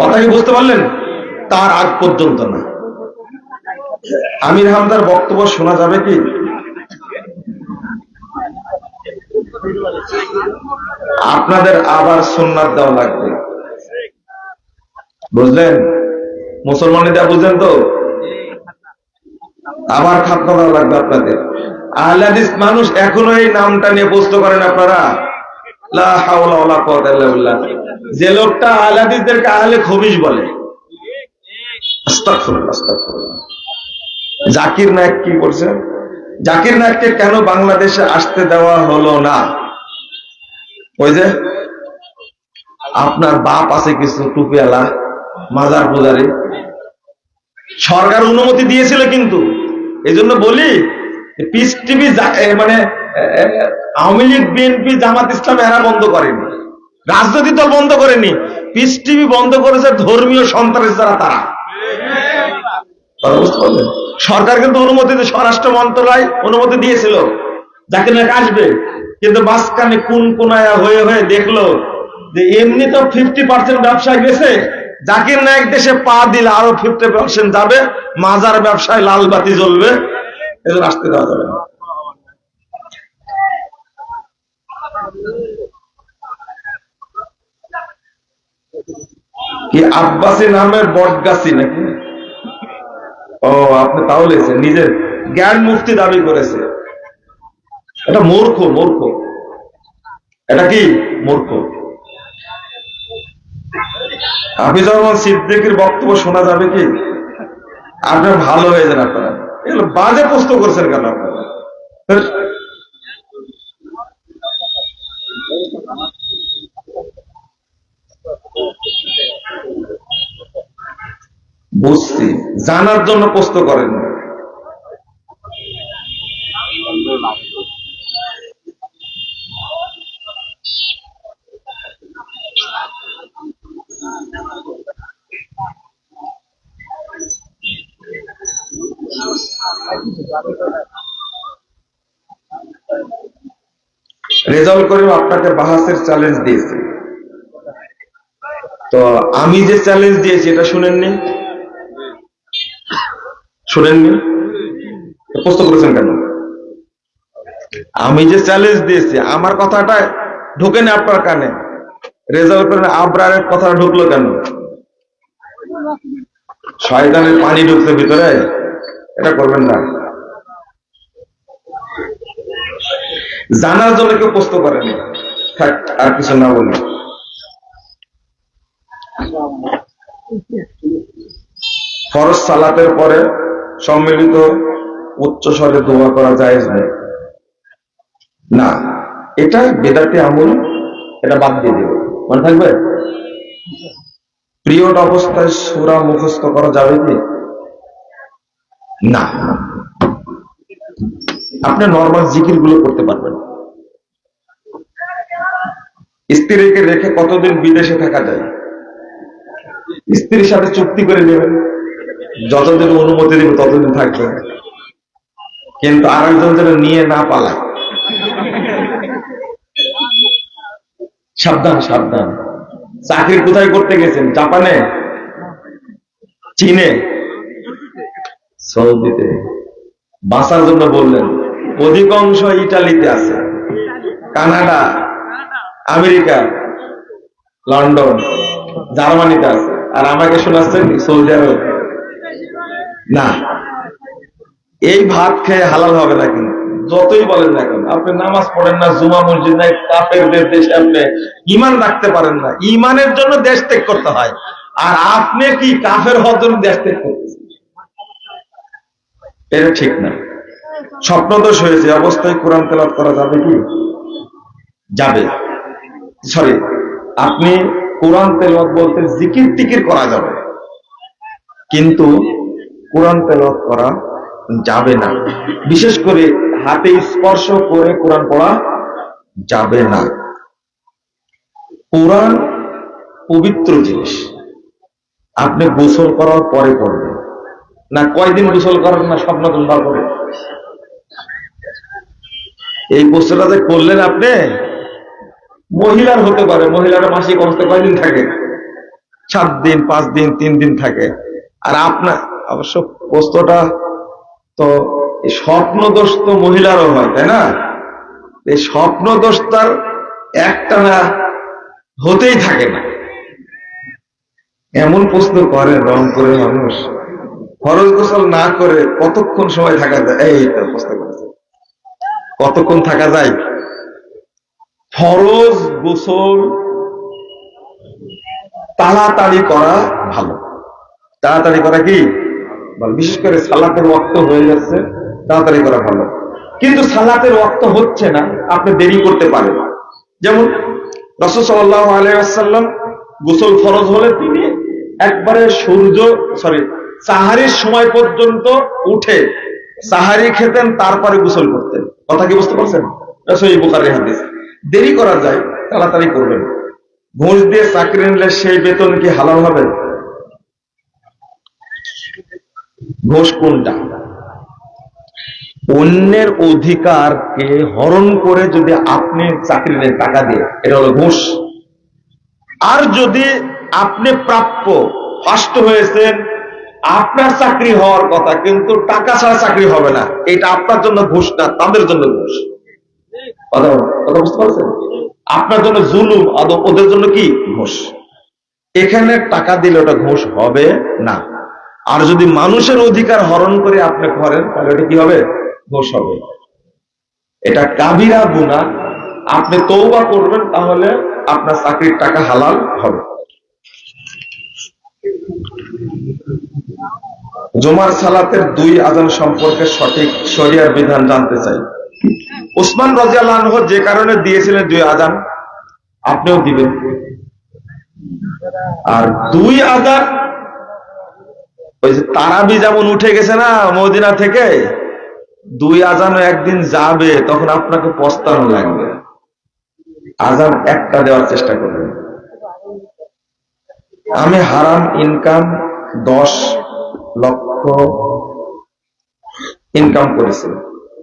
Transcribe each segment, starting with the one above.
কথা কি বুঝতে পারলেন? তার আগ পর্যন্ত না। আমির হামদার বক্তব্য শোনা যাবে কি? আপনাদের আবার সুন্নাত দেওয়া লাগবে। বুঝলেন? মুসলমানেরা বুঝলেন তো? আবার খাতনা দেওয়া লাগবে আপনাদের। আহলাদিস মানুষ এখনও এই নামটা নিয়ে প্রশ্ন করেন আপনারা। যে লোকটা আহলাদিসদেরকে আহলে খবিশ বলে। জাকির নায়ক কি করছে? জাকির নায়ককে কেন বাংলাদেশে আসতে দেওয়া হলো না? ওই যে, আপনার বাপ আছে কিছু টুপিয়ালা মাজার পূজারি। সরকার অনুমতি দিয়েছিল কিন্তু। এই বলি, পিস টিভি মানে আওয়ামী লীগ, বিএনপি, জামাত ইসলাম এরা বন্ধ করেনি। রাজনৈতিক দল বন্ধ করেনি। পিস টিভি বন্ধ করেছে ধর্মীয় সন্ত্রাস যারা তারা? সরকার কিন্তু অনুমতি স্বরাষ্ট্র মন্ত্রণালয় অনুমতি দিয়েছিল, যাকে নাকি আসবে। কিন্তু মাঝখানে কোন কোনায় হয়ে হয়ে দেখল যে এমনি তো ফিফটি পার্সেন্ট ব্যবসায় গেছে জাকির নায়ক দেশে পা দিলে আরও ফিফটি পার্সেন্ট যাবে, মাজার ব্যবসায় লাল বাতি জ্বলবে এদের আসতে দেওয়া যাবে না। কি আব্বাসী নামের বটগাছি নাকি? ও, আপনি তাহলে নিজের জ্ঞান মুক্তি দাবি করেছে। এটা মূর্খ মূর্খ। এটা কি মূর্খ? হাফিজুর রহমান সিদ্দিকির বক্তব্য শোনা যাবে কি? আপনার ভালো হয়ে যান আপনারা। এগুলো বাজে প্রশ্ন করছেন কেন আপনারা? বুঝছি জানার জন্য প্রশ্ন করেন না। রেজাউল করিম আপনাকে বাহাসের চ্যালেঞ্জ দিয়েছে তো আমি যে চ্যালেঞ্জ দিয়েছি, এটা শুনেননি শুনেননি প্রশ্ন করেছেন কেন? আমি যে চ্যালেঞ্জ দিয়েছি, আমার কথাটা ঢোকে না আপনার কানে। রেজাল্ট করেন আবরারের কথা ঢুকলো কেন? শয়তানের পানি ঢুকছে ভিতরে, এটা করবেন না। জানার জন্য কেউ প্রশ্ন করেনি। থাক, আর কিছু না বলি। ফরজ সালাতের পরে সম্মিলিত উচ্চ স্বরে দোয়া করা যায় না এটা বেদাতে আমল, এটা বাদ দিয়ে দেবে। মনে থাকবে? পিরিয়ড অবস্থায় সুরা মুখস্থ করা যাবে কি? না। আপনি নর্মাল জিকিরগুলো করতে পারবেন। স্ত্রীকে রেখে কতদিন বিদেশে থাকা যায়? স্ত্রীর সাথে চুক্তি করে নেবেন। যতদিন অনুমতি দেবে, ততদিন থাকবে। কিন্তু আরেকজন যেন নিয়ে না পালায়। সাবধান সাবধান। চাকরি কোথায় করতে গেছেন? জাপানে? চীনে? সৌদিতে। বাঁচার জন্য বললেন, অধিকাংশ ইটালিতে আছে। কানাডা? আমেরিকা? লন্ডন? জার্মানিতে আছে। আর আমাকে শোনাচ্ছেন সৌদি আরব? না। এই ভাত খেয়ে হালাল হবে না কিন্তু। যতই বলেন না কেন, আপনি নামাজ পড়েন না, জুমা মসজিদ নাই কাপেরদের দেশে আপনি ইমান রাখতে পারেন না। ইমানের জন্য দেশ ত্যাগ করতে হয়। আর আপনি কি কাফের হওয়ার জন্য দেশ ত্যাগ করতেছেন? এটা ঠিক না। স্বপ্নদোষ হয়েছে অবস্থায় কোরআন তেলাত করা যাবে কি? যাবে। সরি, আপনি কোরআন তেলাওয়াত বলতে জিকির টিকির করা যাবে। কিন্তু কোরআন তেলাওয়াত করা যাবে না। বিশেষ করে হাতে স্পর্শ করে কোরআন পড়া যাবে না। কোরআন পবিত্র জিনিস। আপনি গোসল করার পরে পড়বেন। না, কয়দিন গোসল করেন না স্বপ্ন তোলবার করে এই প্রশ্নটা যে করলেন আপনি, মহিলার হতে পারে। মহিলারা মাসিক অবস্থা কয়দিন থাকে? সাত দিন, পাঁচ দিন, তিন দিন থাকে। আর আপনার অবশ্য পোস্তটা তো এই তো মহিলারও হয়, তাই না? এই স্বপ্নদোষ তার একটা না হতেই থাকে না। এমন প্রশ্ন করে রং করে মানুষ। ফরজ গোসল না করে কতক্ষণ সময় থাকা যায়? এই প্রশ্ন করেছে। কতক্ষণ থাকা যায়? ফরজ গোসল তাড়াতাড়ি করা ভালো। তাড়াতাড়ি করা কি? বিশেষ করে সালাতের ওয়াক্ত হয়ে যাচ্ছে, তাড়াতাড়ি করা ভালো। কিন্তু সালাতের ওয়াক্ত হচ্ছে না, আপনি দেরি করতে পারেন। যেমন রসদ সাল্লাহ আলাইসাল্লাম গোসল ফরজ হলে তিনি একবারে সূর্য সরি সাহারির সময় পর্যন্ত উঠে সাহারি খেতেন, তারপরে গোসল করতেন। কথা কি বুঝতে পারছেন? হাদিস। দেরি করা যায়, তাড়াতাড়ি করবেন। ঘুষ দিয়ে চাকরি নিলে সেই বেতন কি হালাল হবে? ঘোষ কোনটা? অন্যের অধিকারকে হরণ করে যদি আপনি চাকরি নেন টাকা দিয়ে এটা হলো ঘুষ আর যদি আপনি প্রাপ্য ফার্স্ট হয়েছেন, আপনার চাকরি হওয়ার কথা, কিন্তু টাকা ছাড়া চাকরি হবে না, এটা আপনার জন্য ঘুষ না, তাদের জন্য ঘুষ। কথা বুঝতে পারছেন? আপনার জন্য জুলুম ওদের জন্য কি? ঘুষ। এখানে টাকা দিলে ওটা ঘুষ হবে না। আর যদি মানুষের অধিকার হরণ করে আপনি করেন, তাহলে এটা কি হবে? ঘোষ হবে। এটা কাবিরা গুণা আপনি তৌবা করবেন, তাহলে আপনার চাকরির টাকা হালাল হবে। জুমার সালাতের দুই আজান সম্পর্কে সঠিক শরিয়ার বিধান জানতে চাই। উসমান রাজিয়াল্লাহ যে কারণে দিয়েছিলেন দুই আজান আপনিও দিবেন। আর দুই আজান ওই যে তারাবি যেমন উঠে গেছে না মদিনা থেকে, দুই আজানও একদিন যাবে, তখন আপনাকে পস্তানো লাগবে। আজান একটা দেওয়ার চেষ্টা করবেন। আমি হারাম ইনকাম দশ লক্ষ ইনকাম করেছি।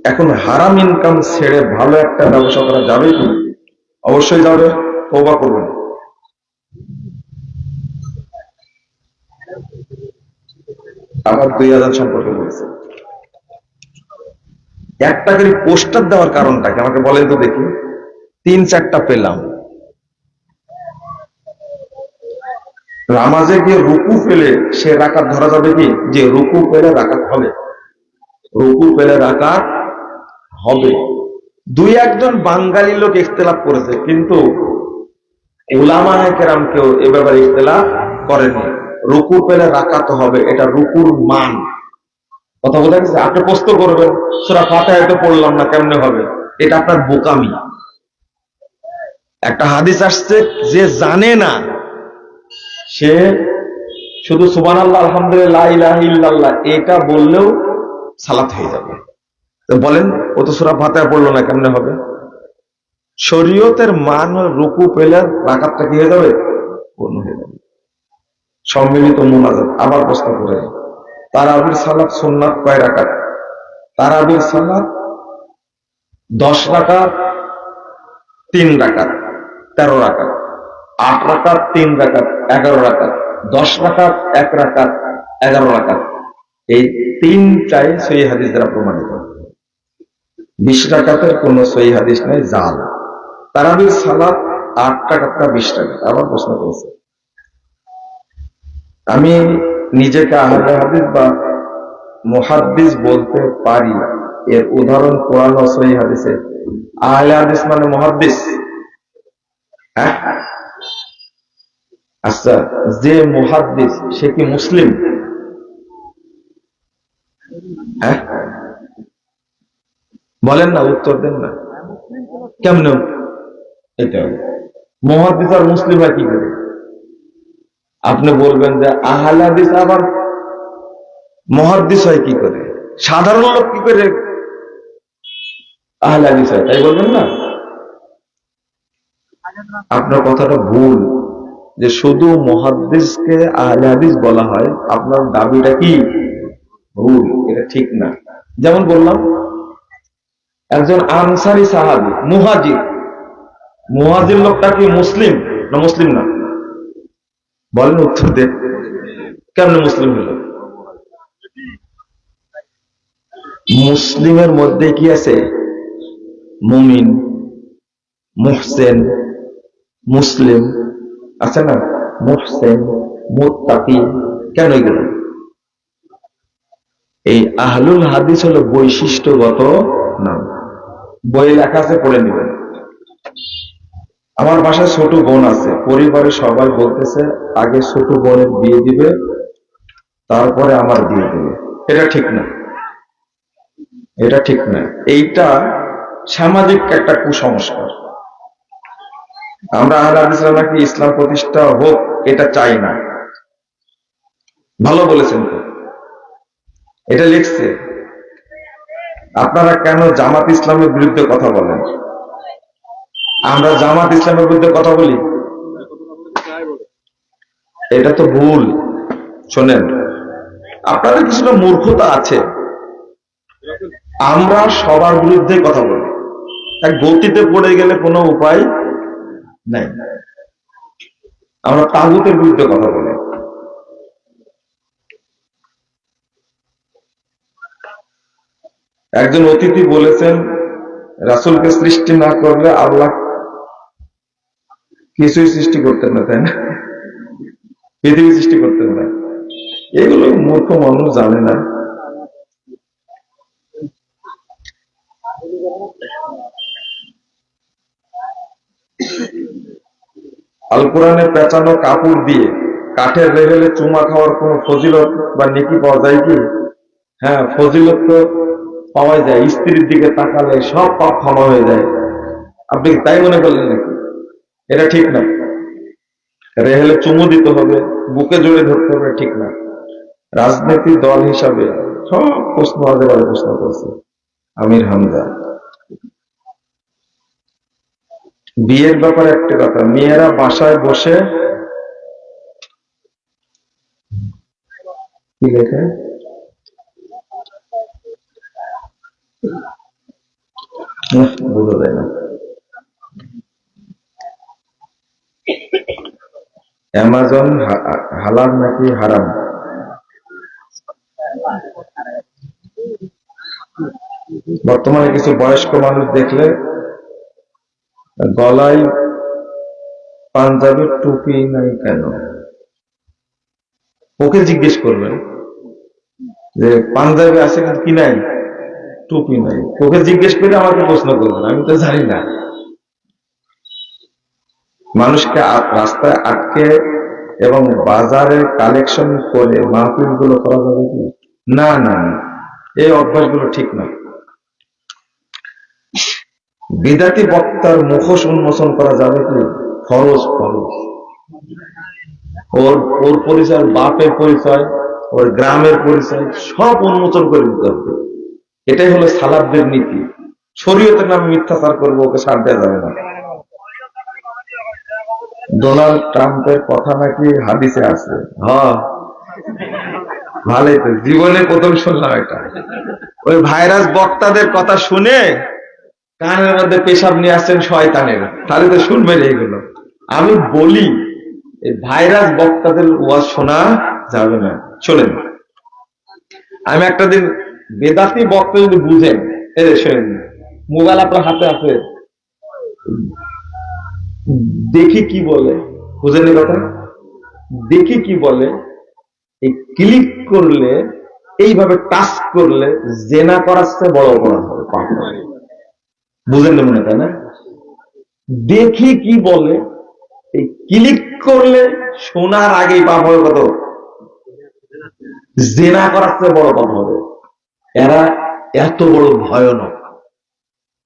এখন হারাম ইনকাম ছেড়ে ভালো একটা ব্যবসা করা যাবে কি? অবশ্যই যাবে তৌবা করবেন। আবার দুই হাজার সম্পর্কে বলেছে। একটা করে পোস্টার দেওয়ার কারণটা কি আমাকে বলেন তো দেখি। তিন চারটা পেলাম। রামাজে গিয়ে রুকু পেলে সে রাকাত ধরা যাবে কি? যে রুকু পেলে রাকাত হবে। রুকু পেলে রাকাত হবে। দুই একজন বাঙালি লোক ইখতলাফ করেছে, কিন্তু ওলামায় কেরাম কেউ এ ব্যাপারে ইখতলাফ করেনি। রুকু পেলে রাকাত হবে, এটা রুকুর মান। কথা বোঝা গেছে? আপনি প্রশ্ন করবেন সেটা ফাতায় তো পড়লাম না, কেমনে হবে? এটা আপনার বোকামি। একটা হাদিস আসছে, যে জানে না, সে শুধু সুবান আল্লাহ আলহামদুলিল্লাহ ইল্লাল্লাহ, এটা বললেও সালাত হয়ে যাবে। তো বলেন, ও তো সুরা ফাতায় পড়ল না, কেমনে হবে? শরীয়তের মান রুকু পেলে রাকাতটা কি হয়ে যাবে? পূর্ণ হয়ে যাবে। সম্মিলিত মোনাজাত। আবার প্রশ্ন করে। তারাবির সালাদ সোননাথ কয় রাকাত? তারাবির সালাদ দশ রাকাত, তিন রাকাত, তেরো রাকাত। আট রাকাত, তিন রাকাত, এগারো রাকাত। দশ রাকাত, এক রাকাত, এগারো রাকাত। এই তিনটাই সই হাদিস দ্বারা প্রমাণিত। বিশ রাকাতের কোন সই হাদিস নেই, জাল। তারাবির সালাদ আট টাকাটা বিশ টাকা আবার প্রশ্ন করেছে। আমি নিজেকে আহলে হাদিস বা মুহাদ্দিস বলতে পারি এর উদাহরণ কোরআন ও সহি হাদিসে আহলে হাদিস মানে মুহাদ্দিস। হ্যাঁ? আচ্ছা যে মুহাদ্দিস, সে কি মুসলিম? হ্যাঁ? বলেন না, উত্তর দেন না। কেমন এটা। মুহাদ্দিস আর মুসলিম হয় কি করে। আপনি বলবেন যে, আহালাদিস আবার মহাদ্দিস হয় কি করে? সাধারণ লোক কি করে আহলাদিস হয়? তাই বলবেন না? আপনার কথাটা ভুল, যে শুধু মহাদ্দিসকে আহলে হাদিস বলা হয়, আপনার দাবিটা কি? ভুল, এটা ঠিক না। যেমন বললাম, একজন আনসারি সাহাবি, মুহাজির। মুহাজির লোকটা কি মুসলিম? না মুসলিম না। বলেন উত্তর দেন। কেমন মুসলিম হলো? মুসলিমের মধ্যে কি আছে? মুমিন, মুহসেন, মুসলিম, আছে না? মুহসেন, মুত্তাকি, কেন এগুলো? এই আহলুল হাদিস হলো বৈশিষ্ট্যগত নাম। বই লেখা আছে, পড়ে নেবেন। আমার বাসায় ছোট বোন আছে। পরিবারের সবাই বলতেছে, আগে ছোট বোনের বিয়ে দিবে, তারপরে আমার বিয়ে দিবে। এটা ঠিক না। এটা ঠিক না। এইটা সামাজিক একটা কুসংস্কার। আমরা আহলে হাদিসরা নাকি ইসলাম প্রতিষ্ঠা হোক, এটা চাই না। ভালো বলেছেন তো। এটা লিখছে, আপনারা কেন জামাত ইসলামের বিরুদ্ধে কথা বলেন? আমরা জামাত ইসলামের বিরুদ্ধে কথা বলি? এটা তো ভুল। শোনেন, আপনাদের কিছুটা মূর্খতা আছে। আমরা সবার বিরুদ্ধে কথা বলি। এক গতিতে পড়ে গেলে কোনো উপায় নাই। আমরা তাগুতের বিরুদ্ধে কথা বলি। একজন অতিথি বলেছেন, রাসুলকে সৃষ্টি না করলে আল্লাহ কিছুই সৃষ্টি করতেন না, তাই না? পৃথিবী সৃষ্টি করতেন না। এগুলো মূর্খ মানুষ জানে না। আল কোরআনে পেঁচানো কাপড় দিয়ে কাঠের লেভেলে চুমা খাওয়ার কোন ফজিলত বা নেকি পাওয়া যায় কি? হ্যাঁ ফজিলত তো পাওয়া যায়। স্ত্রীর দিকে তাকালে সব পাপ ক্ষমা হয়ে যায়। আপনি তাই মনে করলেন নাকি? এটা ঠিক না। রেহেলে চুমু দিতে হবে, বুকে জড়ে ধরতে হবে, ঠিক না। রাজনীতি দল হিসাবে সব প্রশ্ন আজে বাজে প্রশ্ন করছে আমির হামজা। বিয়ের ব্যাপারে একটা কথা, মেয়েরা বাসায় বসে কি লেখে? বোঝা যায় না। অ্যামাজন হা- হালাল নাকি হারাম? বর্তমানে কিছু বয়স্ক মানুষ দেখলে গলায় পাঞ্জাবের টুপি নাই কেন? ওকে জিজ্ঞেস করবেন যে পাঞ্জাবে আছে কিন্তু কি নাই? টুপি নাই। ওকে জিজ্ঞেস করে আমাকে প্রশ্ন করবেন, আমি তো জানি না। মানুষকে রাস্তায় আটকে এবং বাজারে কালেকশন করে মাহফিলগুলো করা যাবে কি? না না। এই অভ্যাসগুলো ঠিক না। বিদাতি বক্তার মুখোশ উন্মোচন করা যাবে কি? খরচ খরচ ওর ওর পরিচয়, বাপের পরিচয়, ওর গ্রামের পরিচয়, সব উন্মোচন করে দিতে হবে। এটাই হলো সালাবদের নীতি। শরীয়তের নামে মিথ্যাচার করব, ওকে সার দেওয়া যাবে না। ডোনাল্ড ট্রাম্পের কথা নাকি হাদিসে আছে? হ্যাঁ। ভালোই তো, জীবনে প্রথম শুনলাম এটা। ওই ভাইরাস বক্তাদের কথা শুনে কানের মধ্যে পেশাব নিয়ে আসছেন শয়তানের। তাহলে তো শুনবেন এইগুলো। আমি বলি, এই ভাইরাস বক্তাদের ওয়াজ শোনা যাবে না। শোনেন আমি একটা দিন বেদাতি বক্তা যদি বুঝেন মোবাইল আপনার হাতে আছে। দেখি কি বলে? বুঝেন কথা দেখি কি বলে? এই ক্লিক করলে, এইভাবে টাচ করলে জেনা করার চেয়ে বড় অপরাধ হবে। বুঝেন না মনে, তাই না? দেখি কি বলে? এই ক্লিক করলে শোনার আগেই পাপ হবে কত? জেনা করার চেয়ে বড় পাপ হবে। এরা এত বড় ভয়ানক।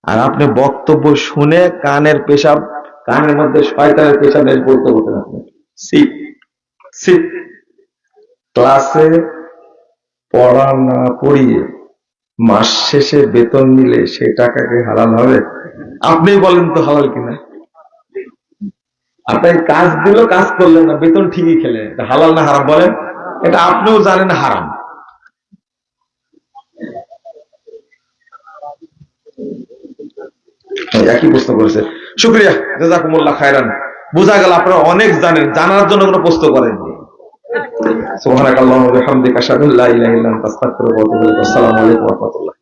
আর আপনি বক্তব্য শুনে কানের পেশাব কানের মধ্যে শয়তানের পেশাব এসে পড়তে বলতেন আপনি সি সি। ক্লাসে পড়া না পড়িয়ে মাস শেষে বেতন নিলে সে টাকাকে হালাল হবে? আপনি বলেন তো হালাল কিনা। আপনাকে কাজ দিল কাজ করলেন না বেতন ঠিকই খেলে হালাল না হারাম বলেন? এটা আপনিও জানেন হারাম। একই প্রশ্ন করেছে। শুক্রিয়া, জাজাকুমুল্লাহ খায়রান। বোঝা গেল আপনারা অনেক জানেন, জানার জন্য কোনো প্রশ্ন করেন সুবহানাকাল্লাহু ওয়া বিহামদিকা, আশহাদু আল্লা ইলাহা ওয়া